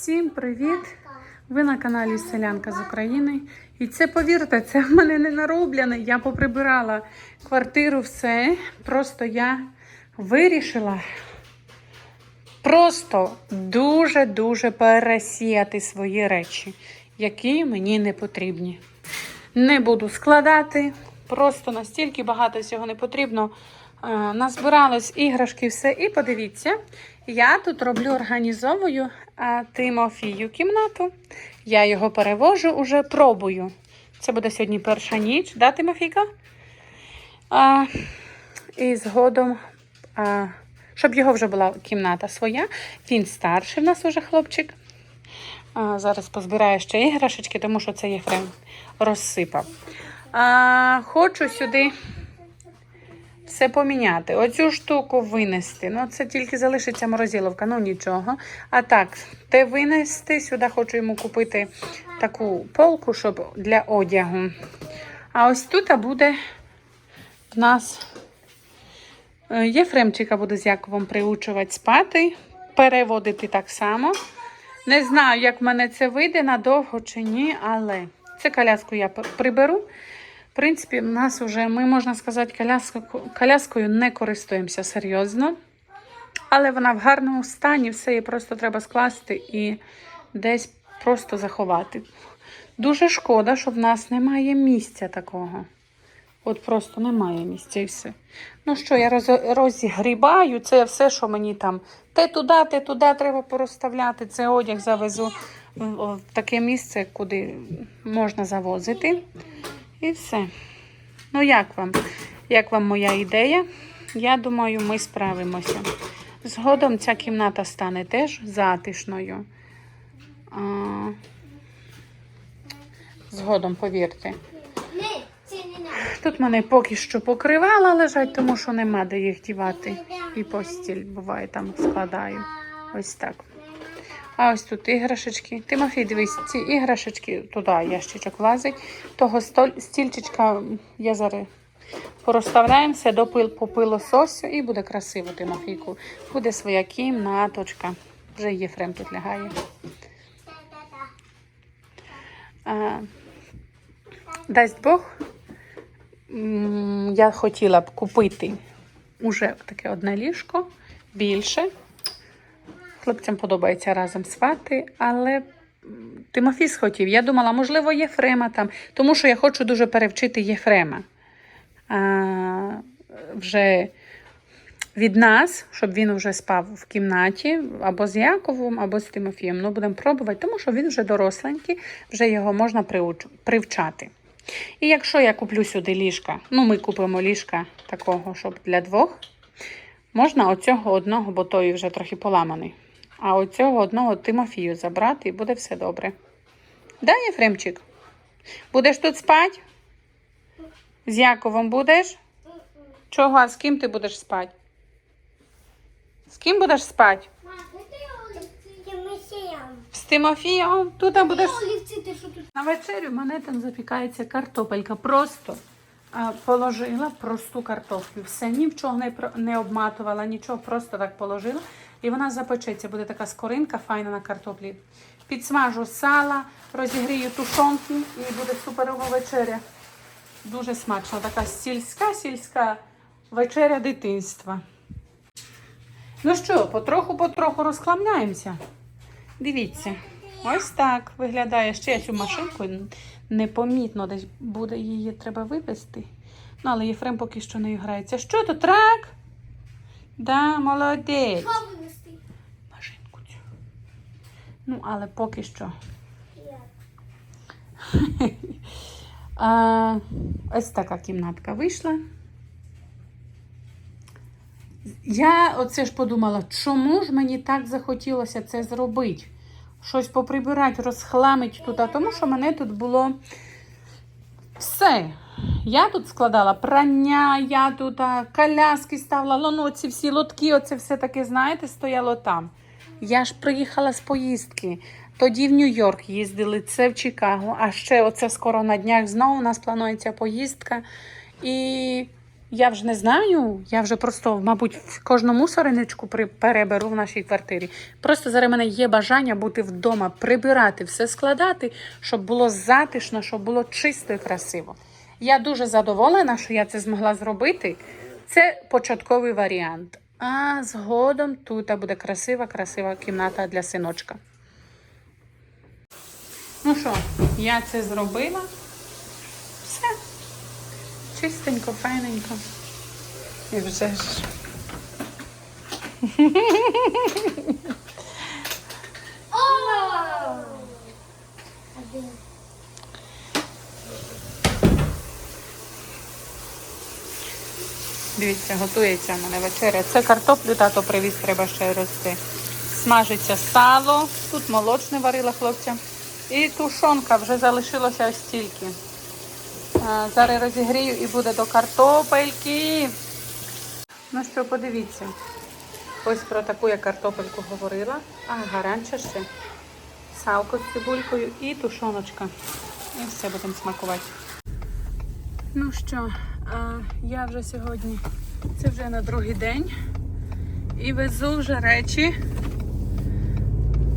Всім привіт! Ви на каналі Селянка з України. І це, повірте, це в мене не нароблене. Я поприбирала квартиру, все. Просто я вирішила просто дуже-дуже пересіяти свої речі, які мені не потрібні. Не буду складати, просто настільки багато всього не потрібно. Е, Назбиралось іграшки, все. І подивіться, я тут роблю організовую е, Тимофію кімнату. Я його перевожу, уже пробую. Це буде сьогодні перша ніч, да, Тимофійка? А, і згодом, а, щоб його вже була кімната своя. Він старший в нас уже хлопчик. А, зараз позбираю ще іграшечки, тому що це Єфрем розсипав. А, хочу сюди все поміняти. Оцю штуку винести. Ну, це тільки залишиться морозиловка, ну нічого. А так, те винести. Сюди хочу йому купити таку полку, щоб для одягу. А ось тут буде в нас е, Єфремчика буде з Яковом приучувати спати, переводити так само. Не знаю, як в мене це вийде надовго чи ні, але це коляску я приберу. Принципі, в нас вже, ми, можна сказати, коляску, коляскою не користуємося серйозно. Але вона в гарному стані, все її просто треба скласти і десь просто заховати. Дуже шкода, що в нас немає місця такого. От просто немає місця і все. Ну що, я роз- розгрібаю, це все, що мені там те туди, те туди треба порозставляти. Це одяг завезу в таке місце, куди можна завозити. І все. Ну, як вам? Як вам моя ідея? Я думаю, ми справимося. Згодом ця кімната стане теж затишною. Згодом, повірте. Тут в мене поки що покривала лежать, тому що нема де їх дівати. І постіль буває там складаю. Ось так. А ось тут іграшечки. Тимофій, дивись, ці іграшечки туди ящичок влазить. Того стільчичка я зараз порозставляємо до пил, по пилососю і буде красиво, Тимофійку. Буде своя кімнаточка. Вже Єфрем тут лягає. А, дасть Бог, я хотіла б купити уже таке одне ліжко більше. Хлопцям подобається разом спати, але Тимофій схотів. Я думала, можливо, Єфрема там, тому що я хочу дуже перевчити Єфрема. А, вже від нас, щоб він вже спав в кімнаті або з Яковом, або з Тимофієм. Ну, будемо пробувати, тому що він вже доросленький, вже його можна приуч... привчати. І якщо я куплю сюди ліжка, ну ми купимо ліжка такого, щоб для двох, можна оцього одного, бо той вже трохи поламаний. А оцього одного Тимофію забрати і буде все добре. Да, Єфремчик? Будеш тут спати? З Яковом будеш? Чого? А з ким ти будеш спати? З ким будеш спати? З Тимофієм? Тут будеш. На вечерю мене там запікається картопелька. Просто положила просту картоплю. Все, ні в не, обматувала, нічого, просто так положила. І вона запечеться, буде така скоринка файна на картоплі. Підсмажу сала, розігрію тушонку і буде суперова вечеря. Дуже смачно. Така сільська сільська вечеря дитинства. Ну що, потроху-потроху розхламляємося. Дивіться, ось так виглядає. Ще я цю машинку непомітно десь буде її треба вивезти. Ну, але Єфрем поки що не грається. Що то трак? Да, молодець. Що винести? Машинку цю. Ну, але поки що. А, ось така кімнатка вийшла. Я оце ж подумала, чому ж мені так захотілося це зробити? Щось поприбирати, розхламити тут, а тому що мене тут було все. Я тут складала прання, я тут коляски ставила, ну ці всі лотки, оце все таке, знаєте, стояло там. Я ж приїхала з поїздки. Тоді в Нью-Йорк їздили, це в Чикаго, а ще оце скоро на днях знову у нас планується поїздка. І Я вже не знаю. Я вже просто, мабуть, кожну мусориничку переберу в нашій квартирі. Просто зараз мене є бажання бути вдома, прибирати, все складати, щоб було затишно, щоб було чисто і красиво. Я дуже задоволена, що я це змогла зробити. Це початковий варіант. А згодом тут буде красива, красива кімната для синочка. Ну що, я це зробила. Все. Чистенько, файненько. І вже ж. Дивіться, готується в мене вечеря. Це картоплю тато привіз, треба ще рости. Смажиться сало, тут молочне варила хлопцям. І тушонка вже залишилося ось стільки. А, зараз розігрію і буде до картопельки. Ну що, подивіться. Ось про таку я картопельку говорила. А, гаряча ще. Салко з цибулькою і тушоночка. І все будемо смакувати. Ну що, а, я вже сьогодні, це вже на другий день. І везу вже речі,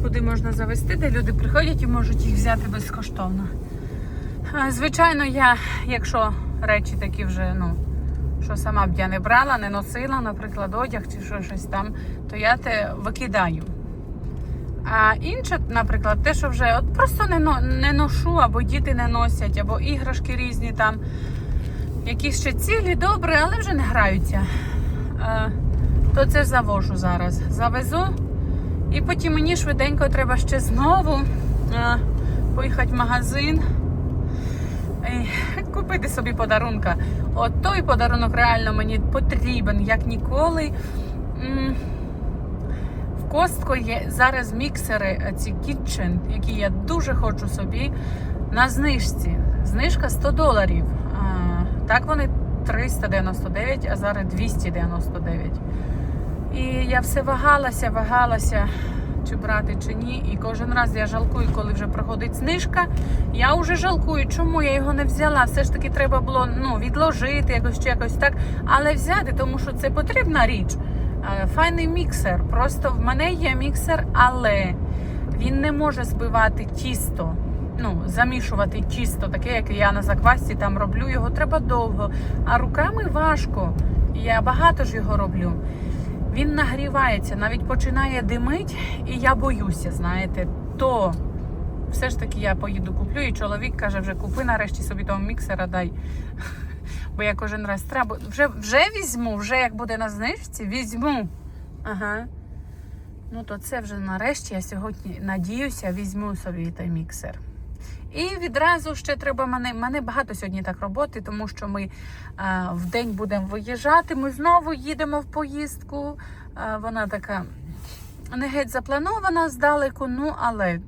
куди можна завести, де люди приходять і можуть їх взяти безкоштовно. Звичайно, я, якщо речі такі вже, ну, що сама б я не брала, не носила, наприклад, одяг чи що, щось там, то я те викидаю. А інше, наприклад, те, що вже от просто не, не ношу, або діти не носять, або іграшки різні там, якісь ще цілі, добре, але вже не граються. То це завожу зараз. Завезу. І потім мені швиденько треба ще знову поїхати в магазин. Купити собі подарунка. От той подарунок реально мені потрібен, як ніколи. В Костко є зараз міксери е, ці Kitchen, які я дуже хочу собі на знижці. Знижка 100 доларів. Так вони 399, а зараз 299. І я все вагалася, вагалася, чи брати, чи ні. І кожен раз я жалкую, коли вже проходить знижка. Я вже жалкую, чому я його не взяла. Все ж таки треба було ну, відложити якось чи якось так. Але взяти, тому що це потрібна річ. Е, Файний міксер. Просто в мене є міксер, але він не може збивати тісто. Ну, замішувати тісто, таке, як я на заквасці там роблю. Його треба довго. А руками важко. Я багато ж його роблю. Він нагрівається, навіть починає димить, і я боюся, знаєте, то все ж таки я поїду куплю, і чоловік каже, вже купи нарешті собі того міксера дай. Бо я кожен раз треба. Вже, вже візьму, вже як буде на знижці, візьму. Ага. Ну то це вже нарешті я сьогодні надіюся, візьму собі той міксер. І відразу ще треба мене. Мене багато сьогодні так роботи, тому що ми а, в день будемо виїжджати. Ми знову їдемо в поїздку. А, вона така не геть запланована здалеку, ну але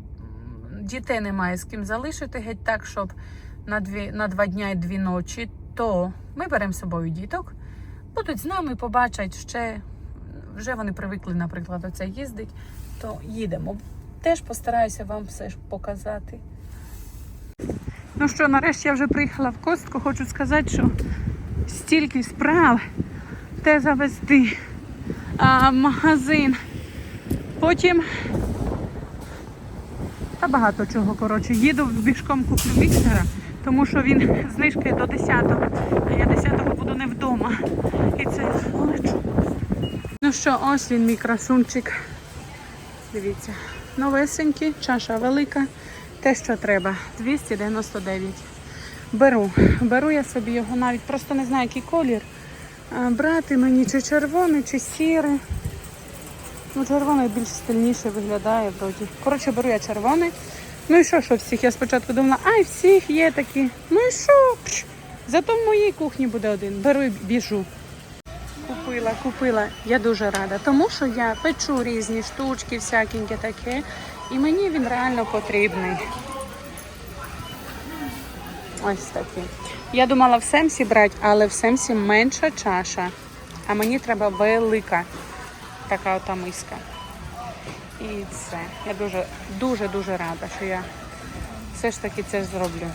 дітей немає з ким залишити геть так, щоб на, дві, на два дня і дві ночі. То ми беремо з собою діток, будуть з нами, побачать ще. Вже вони привикли, наприклад, до це їздить, то їдемо. Теж постараюся вам все ж показати. Ну що, нарешті я вже приїхала в костку. Хочу сказати, що стільки справ те завести а, магазин. Потім та багато чого. Коротше, їду бішком куплю міксера, тому що він знижкою до 10-го, а я 10-го буду не вдома. І це я полечу. Ну що, ось він мій красунчик. Дивіться, новесенький, чаша велика. Те, що треба, 299. Беру. Беру я собі його навіть, просто не знаю, який колір. Брати мені чи червоний, чи сірий. Ну, червоний більш стильніше виглядає вроді. Коротше, беру я червоний. Ну і що, що всіх? Я спочатку думала, ай, всіх є такі. Ну і що? Зато в моїй кухні буде один. Беру і біжу. Купила, купила. Я дуже рада, тому що я печу різні штучки, всякеньке таке. І мені він реально потрібний. Ось такий. Я думала в Семсі брати, але в Семсі менша чаша. А мені треба велика така ота миска. І це. Я дуже, дуже, дуже рада, що я все ж таки це зроблю.